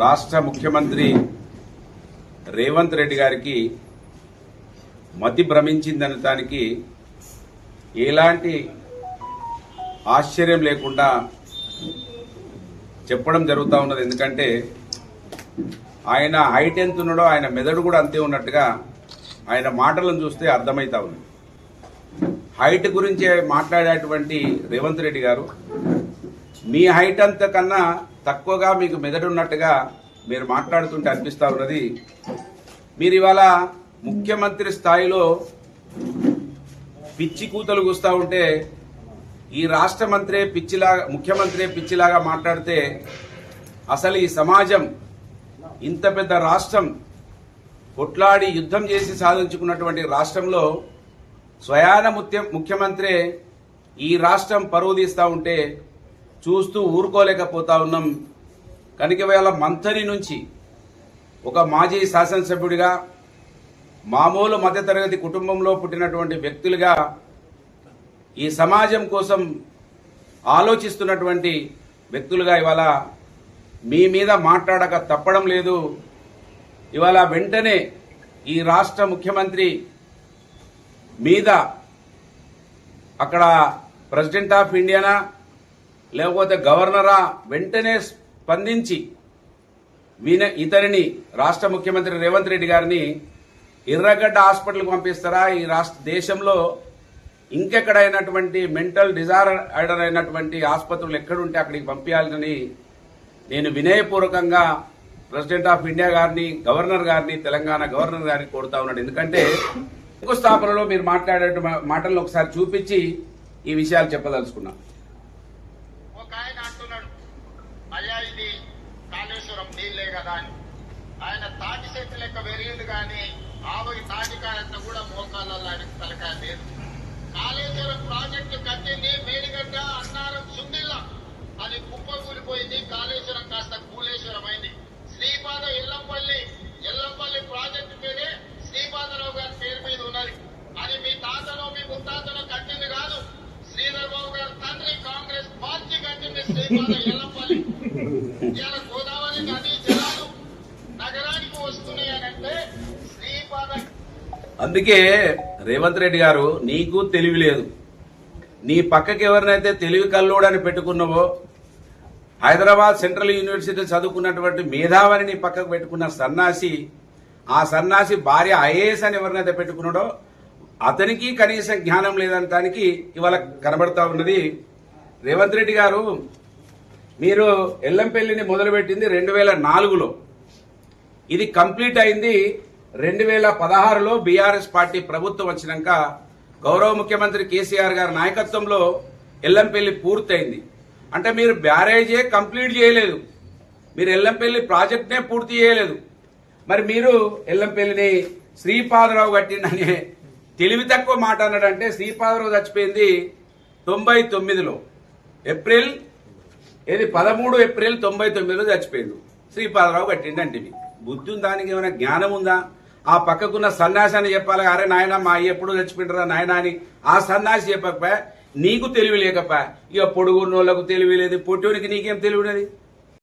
రాష్ట్ర ముఖ్యమంత్రి రేవంత్ రెడ్డి గారికి మతి భ్రమించిందనటానికి ఎలాంటి ఆశ్చర్యం లేకుండా చెప్పడం జరుగుతూ ఉన్నది. ఎందుకంటే ఆయన హైట్ ఎంత ఉన్నాడో ఆయన మెదడు కూడా అంతే ఉన్నట్టుగా ఆయన మాటలను చూస్తే అర్థమవుతా ఉంది. హైట్ గురించి మాట్లాడేటువంటి రేవంత్ రెడ్డి గారు మీ హైట్ అంత కన్నా తక్కువగా మీకు మెదడున్నట్టుగా మీరు మాట్లాడుతుంటే అనిపిస్తూ ఉన్నది. మీరు ఇవాళ ముఖ్యమంత్రి స్థాయిలో పిచ్చి కూతలు కూస్తూ ఉంటే ఈ రాష్ట్ర మంత్రే పిచ్చిలాగా ముఖ్యమంత్రి పిచ్చిలాగా మాట్లాడితే అసలు ఈ సమాజం ఇంత పెద్ద రాష్ట్రం కొట్లాడి యుద్ధం చేసి సాధించుకున్నటువంటి రాష్ట్రంలో స్వయాన ముఖ్యమంత్రే ముఖ్యమంత్రి ఈ రాష్ట్రం పరువు తీస్తూ ఉంటే చూస్తూ ఊరుకోలేకపోతా ఉన్నాం. కనుక వేళ మంథని నుంచి ఒక మాజీ శాసనసభ్యుడిగా మామూలు మధ్యతరగతి కుటుంబంలో పుట్టినటువంటి వ్యక్తులుగా ఈ సమాజం కోసం ఆలోచిస్తున్నటువంటి వ్యక్తులుగా ఇవాళ మీ మీద మాట్లాడక తప్పడం లేదు. ఇవాళ వెంటనే ఈ రాష్ట్ర ముఖ్యమంత్రి మీద అక్కడ ప్రెసిడెంట్ ఆఫ్ ఇండియానా లేకపోతే గవర్నరా వెంటనే స్పందించి వీన ఇతరిని రాష్ట్ర ముఖ్యమంత్రి రేవంత్ రెడ్డి గారిని ఎర్రగడ్డ హాస్పిటల్కి పంపిస్తారా? ఈ రాష్ట్ర దేశంలో ఇంకెక్కడైనటువంటి మెంటల్ డిజార్డర్ అయినటువంటి ఆసుపత్రులు ఎక్కడుంటే అక్కడికి పంపించాలని నేను వినయపూర్వకంగా ప్రెసిడెంట్ ఆఫ్ ఇండియా గారిని గవర్నర్ గారిని తెలంగాణ గవర్నర్ గారిని కోరుతా ఉన్నాడు ఎందుకంటే శంకుస్థాపనలో మీరు మాట్లాడే మాటలను ఒకసారి చూపించి ఈ విషయాలు చెప్పదలుచుకున్నాను ఒక ఆయన అంటున్నాడు అయ్యా కాళేశ్వరం నీళ్ళే కదా అని. ఆయన తాటి చెట్టు లెక్క పెరిగింది కానీ ఆవకి తాటికాయంత కూడా మోకాళ్ళల్లో ఆయనకు తలకాయ లేదు. కాళేశ్వరం ప్రాజెక్టు కట్టింది మేడిగడ్డ అన్నారం సుందిల్ల అది కుప్పకూలిపోయింది. కాళేశ్వరం కాస్త కూలేశ్వరం అయింది శ్రీపాద ఎల్లంపల్లి ఎల్లంపల్లి ప్రాజెక్టు పేరే శ్రీపాదరావు గారి పేరు మీద ఉన్నది. అది మీ తాతలో మీ ముత్తాతలో కట్టింది కాదు. శ్రీధర్ బాబు గారి తండ్రి కాంగ్రెస్ పార్టీ కట్టింది శ్రీపాద ఎల్లంపల్లి. ఇవాళ గోదావరి నదీ జలాలు నగరానికి వస్తున్నాయనంటే శ్రీపాద అందుకే రేవంత్ రెడ్డి గారు నీకు తెలివి లేదు. నీ పక్కకి ఎవరినైతే తెలివి కల్లోడని పెట్టుకున్నావో హైదరాబాద్ సెంట్రల్ యూనివర్సిటీ చదువుకున్నటువంటి మేధావని నీ పక్కకు పెట్టుకున్న సన్నాసి ఆ సన్నాసి భార్య ఐఏఎస్ అని ఎవరినైతే పెట్టుకున్నాడో అతనికి కనీసం జ్ఞానం లేదనటానికి ఇవాళ కనబడతా ఉన్నది రేవంత్ రెడ్డి గారు. మీరు ఎల్లంపల్లిని మొదలుపెట్టింది రెండు వేల నాలుగులో. ఇది కంప్లీట్ అయింది రెండు వేల పదహారులో బీఆర్ఎస్ పార్టీ ప్రభుత్వం వచ్చినాక గౌరవ ముఖ్యమంత్రి కేసీఆర్ గారి నాయకత్వంలో ఎల్లంపల్లి పూర్తయింది. అంటే మీరు బ్యారేజే కంప్లీట్ చేయలేదు. మీరు ఎల్లంపల్లి ప్రాజెక్ట్నే పూర్తి చేయలేదు. మరి మీరు ఎల్లంపల్లిని శ్రీపాదరావు కట్టిండనే తెలివి తక్కువ మాట అన్నాడంటే శ్రీపాదరావు చచ్చిపోయింది తొంభై తొమ్మిదిలో. ఏప్రిల్ ఇది పదమూడు ఏప్రిల్ తొంభై తొమ్మిదిలో చచ్చిపోయింది. శ్రీపాదరావు ఇవి. బుద్ధి ఉందా దానికి ఏమైనా జ్ఞానం ఉందా? ఆ పక్కకున్న సన్యాసాన్ని చెప్పాలి. అరే నాయన మా అయ్య ఎప్పుడు చచ్చిపోయింటారా నాయన అని. ఆ సన్యాసి చెప్పకపోయా? నీకు తెలివి లేకపోయా ఇక పొడుగున్నోళ్ళకు తెలివి లేదు. పొట్టోనికి నీకేం తెలివి ఉన్నది